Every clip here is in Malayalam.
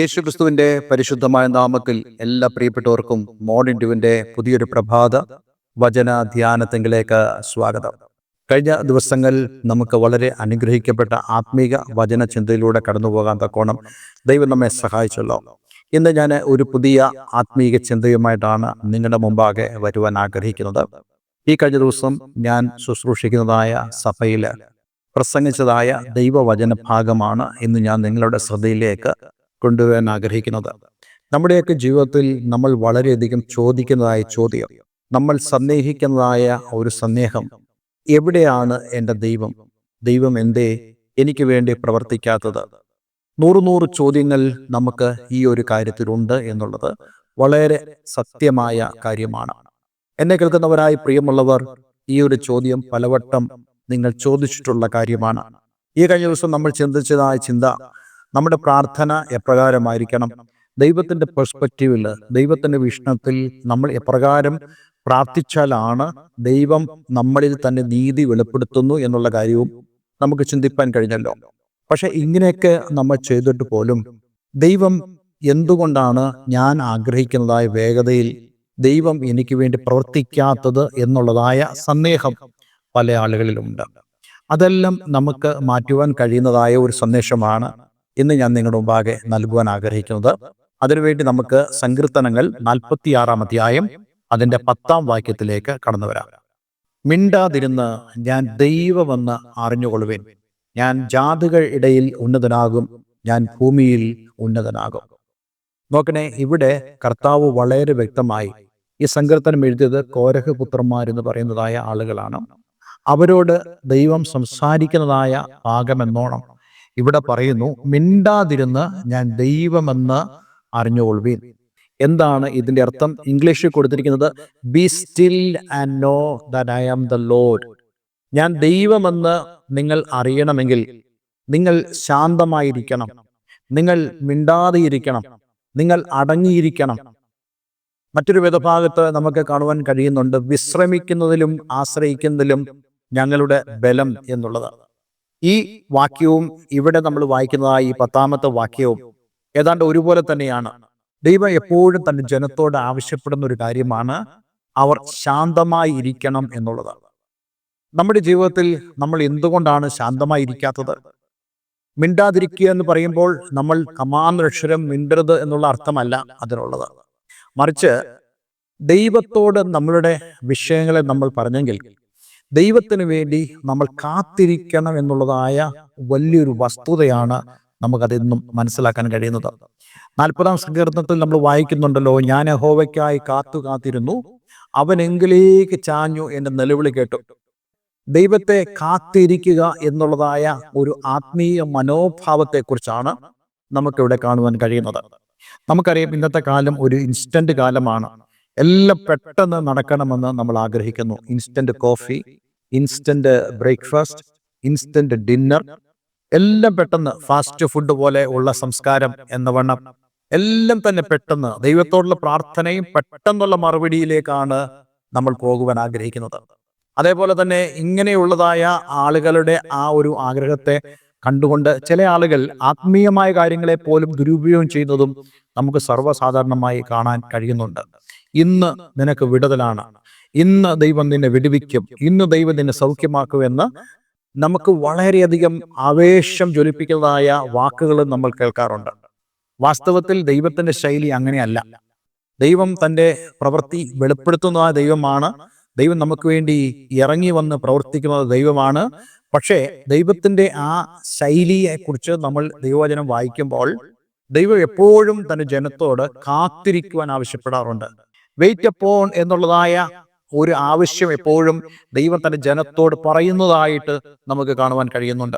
യേശുക്രിസ്തുവിന്റെ പരിശുദ്ധമായ നാമത്തിൽ എല്ലാ പ്രിയപ്പെട്ടവർക്കും മോർണിംഗ് ഡ്യൂവിന്റെ പുതിയൊരു പ്രഭാത വചന ധ്യാനത്തെങ്കിലേക്ക് സ്വാഗതം. കഴിഞ്ഞ ദിവസങ്ങൾ നമുക്ക് വളരെ അനുഗ്രഹിക്കപ്പെട്ട ആത്മീക വചന ചിന്തയിലൂടെ കടന്നു പോകാൻ തക്കോണം ദൈവം നമ്മെ സഹായിച്ചല്ലോ. ഇന്ന് ഞാൻ ഒരു പുതിയ ആത്മീക ചിന്തയുമായിട്ടാണ് നിങ്ങളുടെ മുമ്പാകെ വരുവാൻ ആഗ്രഹിക്കുന്നത്. ഈ കഴിഞ്ഞ ദിവസം ഞാൻ ശുശ്രൂഷിക്കുന്നതായ സഭയിൽ പ്രസംഗിച്ചതായ ദൈവവചന ഭാഗമാണ് ഇന്ന് ഞാൻ നിങ്ങളുടെ ശ്രദ്ധയിലേക്ക് കൊണ്ടുവരാൻ ആഗ്രഹിക്കുന്നത്. നമ്മുടെയൊക്കെ ജീവിതത്തിൽ നമ്മൾ വളരെയധികം ചോദിക്കുന്നതായ ചോദ്യം നമ്മൾ സന്ദേഹിക്കുന്നതായ ഒരു സന്ദേഹം എവിടെയാണ് എന്റെ ദൈവം? ദൈവം എന്തേ? എനിക്ക് വേണ്ടി പ്രവർത്തിക്കാത്തത്. നൂറ് നൂറ് ചോദ്യങ്ങൾ നമുക്ക് ഈ ഒരു കാര്യത്തിലുണ്ട് എന്നുള്ളത് വളരെ സത്യമായ കാര്യമാണ്. എന്നെ കേൾക്കുന്നവരായി പ്രിയമുള്ളവർ ഈ ഒരു ചോദ്യം പലവട്ടം നിങ്ങൾ ചോദിച്ചിട്ടുള്ള കാര്യമാണ്. ഈ കഴിഞ്ഞ ദിവസം നമ്മൾ ചിന്തിച്ചതായ ചിന്ത നമ്മുടെ പ്രാർത്ഥന എപ്രകാരമായിരിക്കണം? ദൈവത്തിന്റെ പെർസ്പെക്റ്റീവിൽ ദൈവത്തിന്റെ വിഷ്ണത്തിൽ നമ്മൾ എപ്രകാരം പ്രാർത്ഥിച്ചാലാണ് ദൈവം നമ്മളിൽ തന്നെ നീതി വെളിപ്പെടുത്തുന്നു എന്നുള്ള കാര്യവും നമുക്ക് ചിന്തിപ്പാൻ കഴിഞ്ഞല്ലോ. പക്ഷെ ഇങ്ങനെയൊക്കെ നമ്മൾ ചെയ്തിട്ട് പോലും ദൈവം എന്തുകൊണ്ടാണ് ഞാൻ ആഗ്രഹിക്കുന്നതായ വേഗതയിൽ ദൈവം എനിക്ക് വേണ്ടി പ്രവർത്തിക്കാത്തത് എന്നുള്ളതായ സന്ദേഹം പല ആളുകളിലുണ്ട് അതെല്ലാം നമുക്ക് മാറ്റുവാൻ കഴിയുന്നതായ ഒരു സന്ദേശമാണ് ഇന്ന് ഞാൻ നിങ്ങളുടെ മുമ്പാകെ നൽകുവാൻ ആഗ്രഹിക്കുന്നത് അതിനുവേണ്ടി നമുക്ക് സങ്കീർത്തനങ്ങൾ നാൽപ്പത്തിയാറാം അധ്യായം അതിന്റെ പത്താം വാക്യത്തിലേക്ക് കടന്നു വരാം. മിണ്ടാതിരുന്ന് ഞാൻ ദൈവമെന്ന് അറിഞ്ഞുകൊള്ളുവേൻ. ഞാൻ ജാതികൾ ഇടയിൽ ഉന്നതനാകും ഞാൻ ഭൂമിയിൽ ഉന്നതനാകും. നോക്കണേ ഇവിടെ കർത്താവ് വളരെ വ്യക്തമായി ഈ സങ്കീർത്തനം എഴുതിയത് കോരഹ പുത്രന്മാരെന്ന് പറയുന്നതായ ആളുകളാണ്. അവരോട് ദൈവം സംസാരിക്കുന്നതായ ഭാഗമെന്നോണം. ഇവിടെ പറയുന്നു മിണ്ടാതിരുന്ന് ഞാൻ ദൈവമെന്ന് അറിഞ്ഞുകൊള്ളുവീൻ. എന്താണ് ഇതിന്റെ അർത്ഥം? ഇംഗ്ലീഷിൽ കൊടുത്തിരിക്കുന്നത് be still and know that I am the lord ഞാൻ ദൈവമെന്ന് നിങ്ങൾ അറിയണമെങ്കിൽ നിങ്ങൾ ശാന്തമായിരിക്കണം. നിങ്ങൾ മിണ്ടാതെയിരിക്കണം നിങ്ങൾ അടങ്ങിയിരിക്കണം. മറ്റൊരു വിധഭാഗത്ത് നമുക്ക് കാണുവാൻ കഴിയുന്നുണ്ട് വിശ്രമിക്കുന്നതിലും ആശ്രയിക്കുന്നതിലും ഞങ്ങളുടെ ബലം എന്നുള്ളത്. ഈ വാക്യവും ഇവിടെ നമ്മൾ വായിക്കുന്നതായ ഈ പത്താമത്തെ വാക്യവും. ഏതാണ്ട് ഒരുപോലെ തന്നെയാണ്. ദൈവം എപ്പോഴും തന്റെ ജനത്തോട് ആവശ്യപ്പെടുന്ന ഒരു കാര്യമാണ് അവർ ശാന്തമായി ഇരിക്കണം എന്നുള്ളത്. നമ്മുടെ ജീവിതത്തിൽ നമ്മൾ എന്തുകൊണ്ടാണ് ശാന്തമായി ഇരിക്കാത്തത്? മിണ്ടാതിരിക്കുക എന്ന് പറയുമ്പോൾ നമ്മൾ കമാനക്ഷരം മിണ്ടരുത് എന്നുള്ള അർത്ഥമല്ല അതിനുള്ളത്. മറിച്ച് ദൈവത്തോട് നമ്മളുടെ വിഷയങ്ങളെ നമ്മൾ പറഞ്ഞെങ്കിൽ ദൈവത്തിന് വേണ്ടി നമ്മൾ കാത്തിരിക്കണം എന്നുള്ളതായ വലിയൊരു വസ്തുതയാണ് നമുക്ക് അതിന്നും മനസ്സിലാക്കാൻ കഴിയുന്നത്. നാൽപ്പതാം സങ്കീർത്തനത്തിൽ നമ്മൾ വായിക്കുന്നുണ്ടല്ലോ ഞാൻ ഹോവയ്ക്കായി കാത്തു കാത്തിരുന്നു അവൻ എങ്കിലേക്ക് ചാഞ്ഞു എന്റെ നിലവിളി കേട്ടു. ദൈവത്തെ കാത്തിരിക്കുക എന്നുള്ളതായ ഒരു ആത്മീയ മനോഭാവത്തെക്കുറിച്ചാണ് നമുക്കിവിടെ കാണുവാൻ കഴിയുന്നത്. നമുക്കറിയാം ഇന്നത്തെ കാലം ഒരു ഇൻസ്റ്റന്റ് കാലമാണ്. എല്ലാം പെട്ടെന്ന് നടക്കണമെന്ന് നമ്മൾ ആഗ്രഹിക്കുന്നു. Instant coffee instant breakfast instant dinner എല്ലാം പെട്ടെന്ന് ഫാസ്റ്റ് ഫുഡ് പോലെ ഉള്ള സംസ്കാരം എന്ന വണ്ണം. എല്ലാം തന്നെ പെട്ടെന്ന് ദൈവത്തോടുള്ള പ്രാർത്ഥനയും പെട്ടെന്നുള്ള മറുപടിയിലേക്കാണ് നമ്മൾ പോകുവാൻ ആഗ്രഹിക്കുന്നത്. അതേപോലെ തന്നെ ഇങ്ങനെയുള്ളതായ ആളുകളുടെ ആ ഒരു ആഗ്രഹത്തെ കണ്ടുകൊണ്ട് ചില ആളുകൾ ആത്മീയമായ കാര്യങ്ങളെ പോലും ദുരുപയോഗം ചെയ്യുന്നതും നമുക്ക് സർവസാധാരണമായി കാണാൻ കഴിയുന്നുണ്ട്. ഇന്ന് നിനക്ക് വിടുതലാണ്. ഇന്ന് ദൈവം നിന്നെ വിടുവിക്കും. ഇന്ന് ദൈവം നിന്നെ സൗഖ്യമാക്കുമെന്ന് നമുക്ക് വളരെയധികം ആവേശം ജ്വലിപ്പിക്കുന്നതായ വാക്കുകൾ നമ്മൾ കേൾക്കാറുണ്ട്. വാസ്തവത്തിൽ ദൈവത്തിന്റെ ശൈലി അങ്ങനെയല്ല. ദൈവം തന്റെ പ്രവൃത്തി വെളിപ്പെടുത്തുന്ന ദൈവമാണ്. ദൈവം നമുക്ക് വേണ്ടി ഇറങ്ങി വന്ന് പ്രവർത്തിക്കുന്ന ദൈവമാണ്. പക്ഷേ ദൈവത്തിന്റെ ആ ശൈലിയെ കുറിച്ച് നമ്മൾ ദൈവവചനം വായിക്കുമ്പോൾ ദൈവം എപ്പോഴും തന്റെ ജനത്തോട് കാത്തിരിക്കുവാൻ ആവശ്യപ്പെടാറുണ്ട്. വെയിറ്റ് അപ്പോൺ എന്നുള്ളതായ ഒരു ആവശ്യം എപ്പോഴും ദൈവം തന്റെ ജനത്തോട് പറയുന്നതായിട്ട് നമുക്ക് കാണുവാൻ കഴിയുന്നുണ്ട്.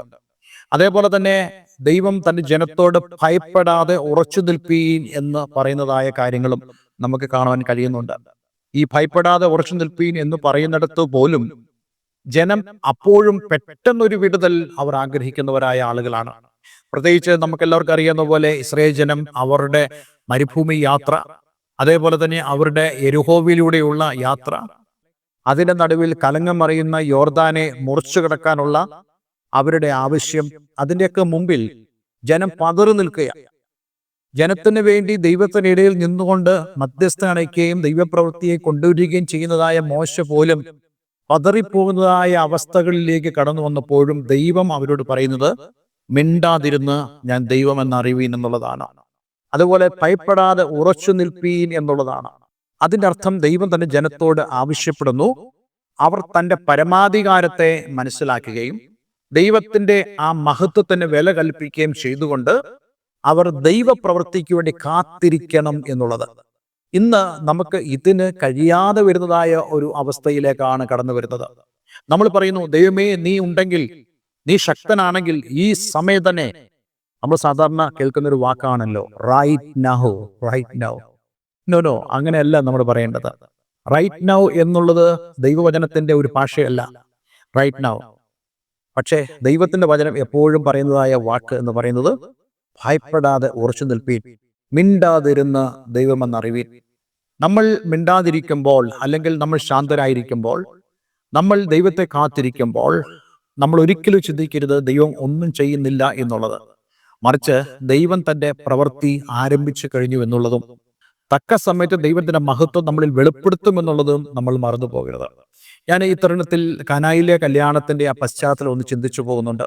അതേപോലെ തന്നെ ദൈവം തന്റെ ജനത്തോട് ഭയപ്പെടാതെ ഉറച്ചു നിൽപ്പീൻ എന്ന് പറയുന്നതായ കാര്യങ്ങളും നമുക്ക് കാണുവാൻ കഴിയുന്നുണ്ട്. ഈ ഭയപ്പെടാതെ ഉറച്ചു നിൽപ്പീൻ എന്ന് പറയുന്നിടത്ത് പോലും ജനം അപ്പോഴും പെട്ടെന്നൊരു വിടുതൽ അവർ ആഗ്രഹിക്കുന്നവരായ ആളുകളാണ്. പ്രത്യേകിച്ച് നമുക്ക് എല്ലാവർക്കും അറിയാവുന്ന പോലെ ഇസ്രയേൽ ജനം അവരുടെ മരുഭൂമി യാത്ര അതേപോലെ തന്നെ അവരുടെ എരുഹോവിലൂടെയുള്ള യാത്ര. അതിന്റെ നടുവിൽ കലങ്ങം മറിയുന്ന യോർദാനെ മുറിച്ചു കിടക്കാനുള്ള അവരുടെ ആവശ്യം. അതിന്റെയൊക്കെ മുമ്പിൽ ജനം പതറി നിൽക്കുകയാണ്. ജനത്തിന് വേണ്ടി ദൈവത്തിനിടയിൽ നിന്നുകൊണ്ട് മധ്യസ്ഥ അണയ്ക്കുകയും ദൈവപ്രവൃത്തിയെ കൊണ്ടുവരികയും ചെയ്യുന്നതായ മോശ പോലും പതറിപ്പോകുന്നതായ അവസ്ഥകളിലേക്ക് കടന്നു വന്നപ്പോഴും ദൈവം അവരോട് പറയുന്നത് മിണ്ടാതിരുന്ന് ഞാൻ ദൈവമെന്ന് അറിവീൻ എന്നുള്ളതാണ്. അതുപോലെ ഭയപ്പെടാതെ ഉറച്ചു നിൽപ്പീൻ എന്നുള്ളതാണ്. അതിന്റെ അർത്ഥം ദൈവം തന്റെ ജനത്തോട് ആവശ്യപ്പെടുന്നു. അവർ തന്റെ പരമാധികാരത്തെ മനസ്സിലാക്കുകയും ദൈവത്തിന്റെ ആ മഹത്വത്തിന് വില കൽപ്പിക്കുകയും ചെയ്തുകൊണ്ട് അവർ ദൈവപ്രവൃത്തിക്ക് വേണ്ടി കാത്തിരിക്കണം എന്നുള്ളത്. ഇന്ന് നമുക്ക് ഇതിന് കഴിയാതെ വരുന്നതായ ഒരു അവസ്ഥയിലേക്കാണ് കടന്നു വരുന്നത്. നമ്മൾ പറയുന്നു ദൈവമേ നീ ഉണ്ടെങ്കിൽ നീ ശക്തനാണെങ്കിൽ ഈ സമയം തന്നെ നമ്മൾ സാധാരണ കേൾക്കുന്ന ഒരു വാക്കാണല്ലോ right now right now no no അങ്ങനെയല്ല നമ്മൾ പറയേണ്ടത്. റൈറ്റ് നൗ എന്നുള്ളത് ദൈവവചനത്തിന്റെ ഒരു ഭാഷയല്ല. റൈറ്റ് നൗ പക്ഷേ ദൈവത്തിന്റെ വചനം എപ്പോഴും പറയുന്നതായ വാക്ക് എന്ന് പറയുന്നത് ഭയപ്പെടാതെ ഉറച്ചു നിൽപ്പീൻ മിണ്ടാതിരുന്ന ദൈവമെന്നറിവീൻ. നമ്മൾ മിണ്ടാതിരിക്കുമ്പോൾ അല്ലെങ്കിൽ നമ്മൾ ശാന്തരായിരിക്കുമ്പോൾ നമ്മൾ ദൈവത്തെ കാത്തിരിക്കുമ്പോൾ നമ്മൾ ഒരിക്കലും ചിന്തിക്കരുത് ദൈവം ഒന്നും ചെയ്യുന്നില്ല എന്നുള്ളത്. മറിച്ച് ദൈവം തന്റെ പ്രവൃത്തി ആരംഭിച്ചു കഴിഞ്ഞു എന്നുള്ളതും തക്ക സമയത്ത് ദൈവത്തിന്റെ മഹത്വം നമ്മളിൽ വെളിപ്പെടുത്തും എന്നുള്ളതും നമ്മൾ മറന്നു പോകരുത്. ഞാൻ ഈ തരുണത്തിൽ കനായിലെ കല്യാണത്തിന്റെ ആ പശ്ചാത്തലം ഒന്ന് ചിന്തിച്ചു പോകുന്നുണ്ട്.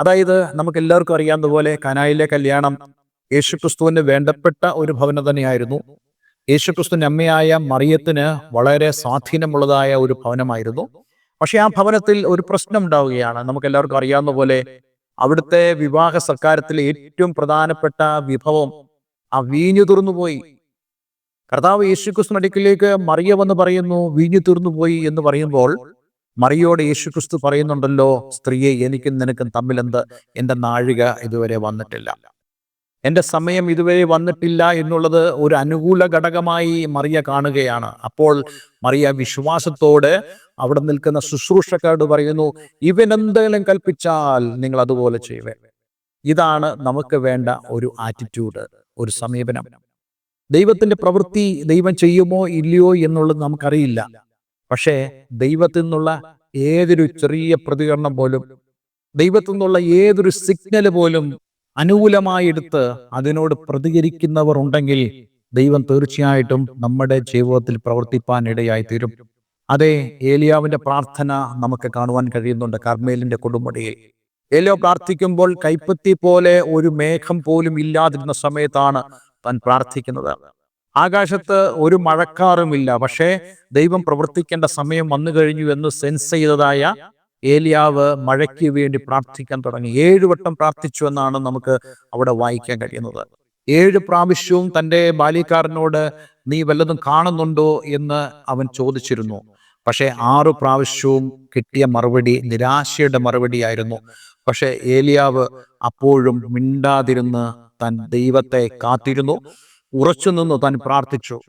അതായത് നമുക്ക് എല്ലാവർക്കും അറിയാവുന്ന പോലെ കനായിലെ കല്യാണം യേശുക്രിസ്തുവിന് വേണ്ടപ്പെട്ട ഒരു ഭവനം തന്നെയായിരുന്നു. യേശുക്രിസ്തുവിന്റെ അമ്മയായ മറിയത്തിന് വളരെ സ്വാധീനമുള്ളതായ ഒരു ഭവനമായിരുന്നു. പക്ഷെ ആ ഭവനത്തിൽ ഒരു പ്രശ്നം ഉണ്ടാവുകയാണ്. നമുക്ക് എല്ലാവർക്കും അറിയാവുന്ന പോലെ അവിടുത്തെ വിവാഹ സൽക്കാരത്തിലെ ഏറ്റവും പ്രധാനപ്പെട്ട വിഭവം ആ വീഞ്ഞു തീർന്നുപോയി. കർത്താവ് യേശുക്രിസ്തു അടുക്കിലേക്ക് മറിയവെന്ന് പറയുന്നു വീഞ്ഞു തീർന്നുപോയി എന്ന് പറയുമ്പോൾ മറിയോട് യേശുക്രിസ്തു പറയുന്നുണ്ടല്ലോ സ്ത്രീയെ എനിക്കും നിനക്കും തമ്മിലെന്ത്? എന്റെ നാഴിക ഇതുവരെ വന്നിട്ടില്ല. എന്റെ സമയം ഇതുവരെ വന്നിട്ടില്ല എന്നുള്ളത് ഒരു അനുകൂല ഘടകമായി മറിയ കാണുകയാണ്. അപ്പോൾ മറിയ വിശ്വാസത്തോടെ അവിടെ നിൽക്കുന്ന ശുശ്രൂഷക്കാരോട് പറയുന്നു ഇവൻ എന്തെങ്കിലും കൽപ്പിച്ചാൽ നിങ്ങൾ അതുപോലെ ചെയ്യുവേ ഇതാണ് നമുക്ക് വേണ്ട ഒരു ആറ്റിറ്റ്യൂഡ് ഒരു സമീപനം. ദൈവത്തിന്റെ പ്രവൃത്തി ദൈവം ചെയ്യുമോ ഇല്ലയോ എന്നുള്ളത് നമുക്കറിയില്ല. പക്ഷേ ദൈവത്തിൽ നിന്നുള്ള ഏതൊരു ചെറിയ പ്രതികരണം പോലും ദൈവത്തിൽ നിന്നുള്ള ഏതൊരു സിഗ്നൽ പോലും അനുകൂലമായി എടുത്ത് അതിനോട് പ്രതികരിക്കുന്നവർ ഉണ്ടെങ്കിൽ ദൈവം തീർച്ചയായിട്ടും നമ്മുടെ ജീവിതത്തിൽ പ്രവർത്തിപ്പാൻ ഇടയായി തീരും. അതെ ഏലിയാവിന്റെ പ്രാർത്ഥന നമുക്ക് കാണുവാൻ കഴിയുന്നുണ്ട് കർമ്മേലിന്റെ കൊടുമുടിയിൽ. ഏലിയോ പ്രാർത്ഥിക്കുമ്പോൾ കൈപ്പത്തി പോലെ ഒരു മേഘം പോലും ഇല്ലാതിരുന്ന സമയത്താണ് താൻ പ്രാർത്ഥിക്കുന്നത്. ആകാശത്ത് ഒരു മഴക്കാറുമില്ല പക്ഷേ ദൈവം പ്രവർത്തിക്കേണ്ട സമയം വന്നു കഴിഞ്ഞു എന്ന് സെൻസ് ചെയ്തതായ ഏലിയാവ് മഴയ്ക്ക് വേണ്ടി പ്രാർത്ഥിക്കാൻ തുടങ്ങി. ഏഴു വട്ടം പ്രാർത്ഥിച്ചു എന്നാണ് നമുക്ക് അവിടെ വായിക്കാൻ കഴിയുന്നത്. ഏഴ് പ്രാവശ്യവും തന്റെ ബാല്യക്കാരനോട് നീ വല്ലതും കാണുന്നുണ്ടോ? എന്ന് അവൻ ചോദിച്ചിരുന്നു. പക്ഷേ ആറ് പ്രാവശ്യവും കിട്ടിയ മറുപടി നിരാശയുടെ മറുപടിയായിരുന്നു. പക്ഷേ ഏലിയാവ് അപ്പോഴും മിണ്ടാതിരുന്ന് താൻ ദൈവത്തെ കാത്തിരുന്നു. ഉറച്ചു നിന്ന് താൻ പ്രാർത്ഥിച്ചു.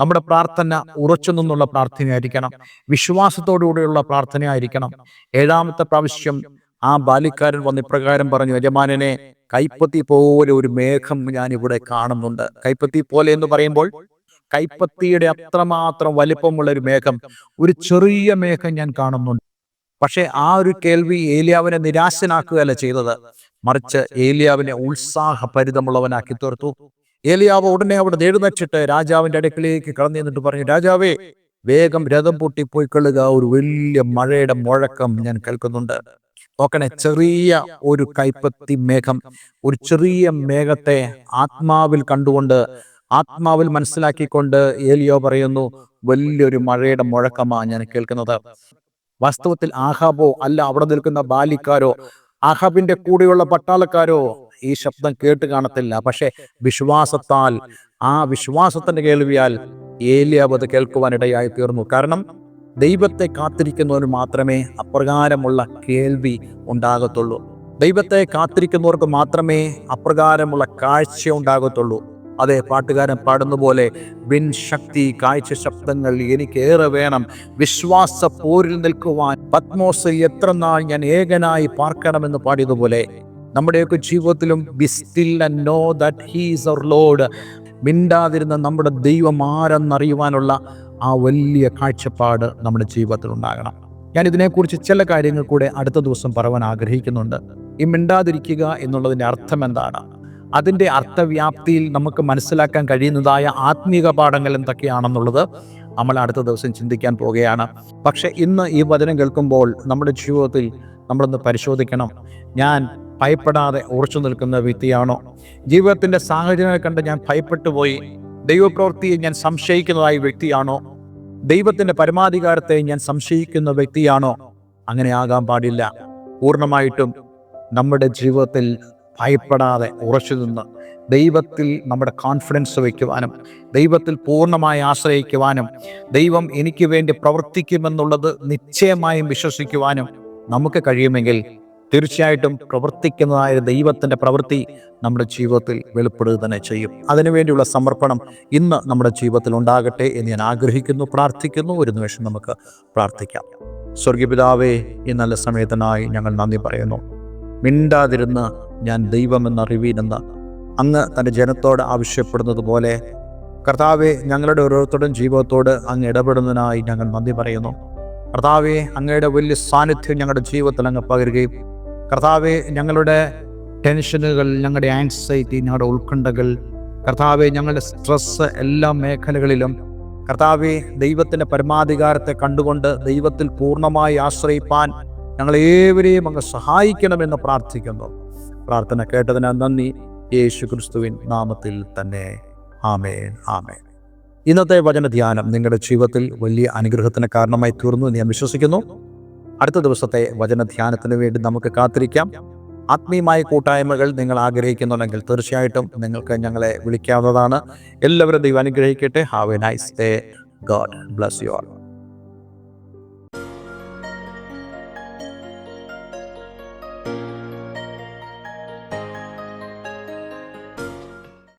നമ്മുടെ പ്രാർത്ഥന ഉറച്ചു നിന്നുള്ള പ്രാർത്ഥനയായിരിക്കണം. വിശ്വാസത്തോടുകൂടിയുള്ള പ്രാർത്ഥനയായിരിക്കണം. ഏഴാമത്തെ പ്രാവശ്യം ആ ബാലിക്കാരൻ വന്ന് ഇപ്രകാരം പറഞ്ഞു യജമാനനെ കൈപ്പത്തി പോലെ ഒരു മേഘം ഞാൻ ഇവിടെ കാണുന്നുണ്ട്. കൈപ്പത്തി പോലെ എന്ന് പറയുമ്പോൾ കൈപ്പത്തിയുടെ അത്രമാത്രം വലിപ്പമുള്ള ഒരു മേഘം ഒരു ചെറിയ മേഘം ഞാൻ കാണുന്നുണ്ട്. പക്ഷെ ആ ഒരു കേൾവി ഏലിയാവിനെ നിരാശനാക്കുകയല്ല ചെയ്തത്. മറിച്ച് ഏലിയാവിനെ ഉത്സാഹപരിതമുള്ളവനാക്കി തീർത്തു. ഏലിയാവ് ഉടനെ അവിടെ എഴുന്നച്ചിട്ട് രാജാവിന്റെ അടുക്കിലേക്ക് കടന്നു എന്നിട്ട് പറഞ്ഞു രാജാവേ വേഗം രഥം പൊട്ടിപ്പോയി കൊള്ളുക. ഒരു വലിയ മഴയുടെ മുഴക്കം ഞാൻ കേൾക്കുന്നുണ്ട്. നോക്കണേ ചെറിയ ഒരു കൈപ്പത്തി മേഘം ഒരു ചെറിയ മേഘത്തെ ആത്മാവിൽ കണ്ടുകൊണ്ട് ആത്മാവിൽ മനസ്സിലാക്കിക്കൊണ്ട് ഏലിയോ പറയുന്നു വലിയൊരു മഴയുടെ മുഴക്കമാണ് ഞാൻ കേൾക്കുന്നത്. വാസ്തവത്തിൽ ആഹാബോ അല്ല അവിടെ നിൽക്കുന്ന ബാലിക്കാരോ ആഹാബിന്റെ കൂടെയുള്ള പട്ടാളക്കാരോ ഈ ശബ്ദം കേട്ട് കാണത്തില്ല. പക്ഷെ വിശ്വാസത്താൽ ആ വിശ്വാസത്തിന്റെ കേൾവിയാൽ ഏലിയാവ് അത് കേൾക്കുവാനിടയായി തീർന്നു. കാരണം ദൈവത്തെ കാത്തിരിക്കുന്നവന് മാത്രമേ അപ്രകാരമുള്ള കേൾവി ഉണ്ടാകത്തുള്ളൂ. ദൈവത്തെ കാത്തിരിക്കുന്നവർക്ക് മാത്രമേ അപ്രകാരമുള്ള കാഴ്ച ഉണ്ടാകത്തുള്ളൂ. അതെ പാട്ടുകാരൻ പാടുന്ന പോലെ വിൻ ശക്തി കാഴ്ച ശബ്ദങ്ങൾ എനിക്കേറെ വേണം. വിശ്വാസ പോരിൽ നിൽക്കുവാൻ പത്മോസ് എത്ര നാൾ ഞാൻ ഏകനായി പാർക്കണമെന്ന് പാടിയതുപോലെ നമ്മുടെയൊക്കെ ജീവിതത്തിലും be still and know that he's our lord മിണ്ടാതിരുന്ന നമ്മുടെ ദൈവം ആരെന്നറിയുവാനുള്ള ആ വലിയ കാഴ്ചപ്പാട് നമ്മുടെ ജീവിതത്തിൽ ഉണ്ടാകണം. ഞാൻ ഇതിനെക്കുറിച്ച് ചില കാര്യങ്ങൾ കൂടെ അടുത്ത ദിവസം പറയാൻ ആഗ്രഹിക്കുന്നുണ്ട്. ഈ മിണ്ടാതിരിക്കുക എന്നുള്ളതിന്റെ അർത്ഥം എന്താണ്? അതിന്റെ അർത്ഥവ്യാപ്തിയിൽ നമുക്ക് മനസ്സിലാക്കാൻ കഴിയുന്നതായ ആത്മീക പാഠങ്ങൾ എന്തൊക്കെയാണെന്നുള്ളത് നമ്മൾ അടുത്ത ദിവസം ചിന്തിക്കാൻ പോവുകയാണ്. പക്ഷേ ഇന്ന് ഈ വചനം കേൾക്കുമ്പോൾ നമ്മുടെ ജീവിതത്തിൽ നമ്മളൊന്ന് പരിശോധിക്കണം. ഞാൻ ഭയപ്പെടാതെ ഉറച്ചു നിൽക്കുന്ന വ്യക്തിയാണോ? ജീവിതത്തിന്റെ സാഹചര്യങ്ങൾ കണ്ട് ഞാൻ ഭയപ്പെട്ടു പോയി ദൈവപ്രവൃത്തിയെ ഞാൻ സംശയിക്കുന്നതായ വ്യക്തിയാണോ? ദൈവത്തിന്റെ പരമാധികാരത്തെ ഞാൻ സംശയിക്കുന്ന വ്യക്തിയാണോ? അങ്ങനെ ആകാൻ പാടില്ല. പൂർണമായിട്ടും നമ്മുടെ ജീവിതത്തിൽ ഭയപ്പെടാതെ ഉറച്ചു നിന്ന് ദൈവത്തിൽ നമ്മുടെ കോൺഫിഡൻസ് വയ്ക്കുവാനും ദൈവത്തിൽ പൂർണമായി ആശ്രയിക്കുവാനും ദൈവം എനിക്ക് വേണ്ടി പ്രവർത്തിക്കുമെന്നുള്ളത് നിശ്ചയമായും വിശ്വസിക്കുവാനും നമുക്ക് കഴിയുമെങ്കിൽ തീർച്ചയായിട്ടും പ്രവർത്തിക്കുന്നതായ ദൈവത്തിന്റെ പ്രവൃത്തി നമ്മുടെ ജീവിതത്തിൽ വെളിപ്പെടുക തന്നെ ചെയ്യും. അതിനുവേണ്ടിയുള്ള സമർപ്പണം ഇന്ന് നമ്മുടെ ജീവിതത്തിൽ ഉണ്ടാകട്ടെ എന്ന് ഞാൻ ആഗ്രഹിക്കുന്നു പ്രാർത്ഥിക്കുന്നു. ഒരു നിമിഷം നമുക്ക് പ്രാർത്ഥിക്കാം. സ്വർഗപിതാവേ ഈ നല്ല സമയത്തിനായി ഞങ്ങൾ നന്ദി പറയുന്നു. മിണ്ടാതിരുന്ന് ഞാൻ ദൈവമെന്നറിവീനെന്ന് അങ്ങ് തന്റെ ജനത്തോട് ആവശ്യപ്പെടുന്നത് പോലെ കർത്താവെ ഞങ്ങളുടെ ഓരോരുത്തരുടെയും ജീവിതത്തോട് അങ്ങ് ഇടപെടുന്നതിനായി ഞങ്ങൾ നന്ദി പറയുന്നു. കർത്താവെ അങ്ങയുടെ വലിയ സാന്നിധ്യം ഞങ്ങളുടെ ജീവിതത്തിൽ അങ്ങ് പകരുകയും കർത്താവെ ഞങ്ങളുടെ ടെൻഷനുകൾ ഞങ്ങളുടെ ആൻസൈറ്റി ഞങ്ങളുടെ ഉത്കണ്ഠകൾ കർത്താവെ ഞങ്ങളുടെ സ്ട്രെസ് എല്ലാ മേഖലകളിലും കർത്താവെ ദൈവത്തിന്റെ പരമാധികാരത്തെ കണ്ടുകൊണ്ട് ദൈവത്തിൽ പൂർണമായി ആശ്രയിപ്പാൻ ഞങ്ങളേവരെയും അങ്ങ് സഹായിക്കണമെന്ന് പ്രാർത്ഥിക്കുന്നു. പ്രാർത്ഥന കേട്ടതിന് നന്ദി. യേശു ക്രിസ്തുവിൻ നാമത്തിൽ തന്നെ. ആമേൻ. ആമേൻ. ഇന്നത്തെ വചന ധ്യാനം നിങ്ങളുടെ ജീവിതത്തിൽ വലിയ അനുഗ്രഹത്തിന് കാരണമായി തീർന്നു എന്ന് ഞാൻ വിശ്വസിക്കുന്നു. അടുത്ത ദിവസത്തെ വചനധ്യാനത്തിന് വേണ്ടി നമുക്ക് കാത്തിരിക്കാം. ആത്മീയമായ കൂട്ടായ്മകൾ നിങ്ങൾ ആഗ്രഹിക്കുന്നുണ്ടെങ്കിൽ തീർച്ചയായിട്ടും നിങ്ങൾക്ക് ഞങ്ങളെ വിളിക്കാവുന്നതാണ്. എല്ലാവരും ദൈവം അനുഗ്രഹിക്കട്ടെ. Have a nice day god bless you all